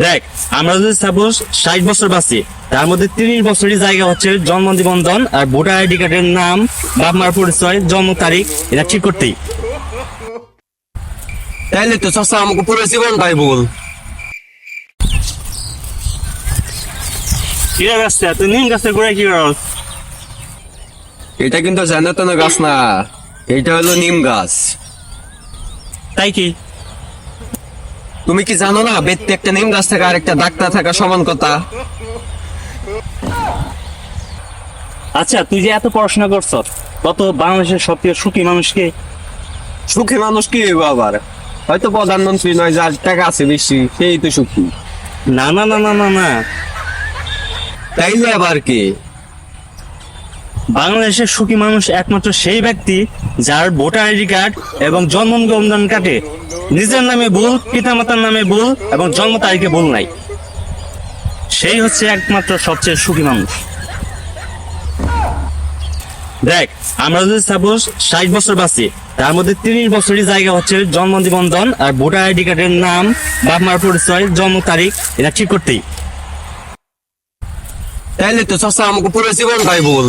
দেখ আমরা যদি সাপোজ ষাট বছর বাঁচি তার মধ্যে তিরিশ বছরের জায়গা হচ্ছে জন্ম নিবন্ধন আর ভোটার আইডি কার্ডের নাম বাপ মার পরিচয় জন্ম তারিখ এটা ঠিক করতেই। তাইলে তো চাচা আমাকে পুরো জীবনটাই বল। কি রাস্তা তুই নিম গাছের করে কি এটা কিন্তু জানাতন গাছ না এটা হলো নিম গাছ। তাই কি? তুমি কি জানো না বেদতে একটা নিম গাছ থাকা আর একটা ডাক্তার থাকা সমান কথা? আচ্ছা তুই যে এত পড়াশোনা করছ কত বাংলাদেশের সবথেকে সুখী মানুষকে সুখী মানুষ কি হইব আবার? হয়তো প্রধানমন্ত্রী নয় যার টাকা আছে বেশি সেই তো সুখী। না না না না না না। তাইলে আবার কি? বাংলাদেশের সুখী মানুষ একমাত্র সেই ব্যক্তি যার ভোটার আইডি কার্ড এবং জন্ম নিবন্ধন কাটে নিজের নামে ভুল, পিতামাতার নামে ভুল এবং জন্ম তারিখে ভুল নাই। সেই হচ্ছে একমাত্র সবচেয়ে সুখী মানুষ। দেখ, আমরা যদি সাপোজ ষাট বছর বাঁচি, তার মধ্যে তিরিশ বছরই জায়গা হচ্ছে জন্ম নিবন্ধন আর ভোটার আইডি কার্ডের নাম, বাপ মার পরিচয়, জন্ম তারিখ, এটা ঠিক করতেই। তাইলে তো চাচা, আমাকে পুরো জীবন জীবনটাই বল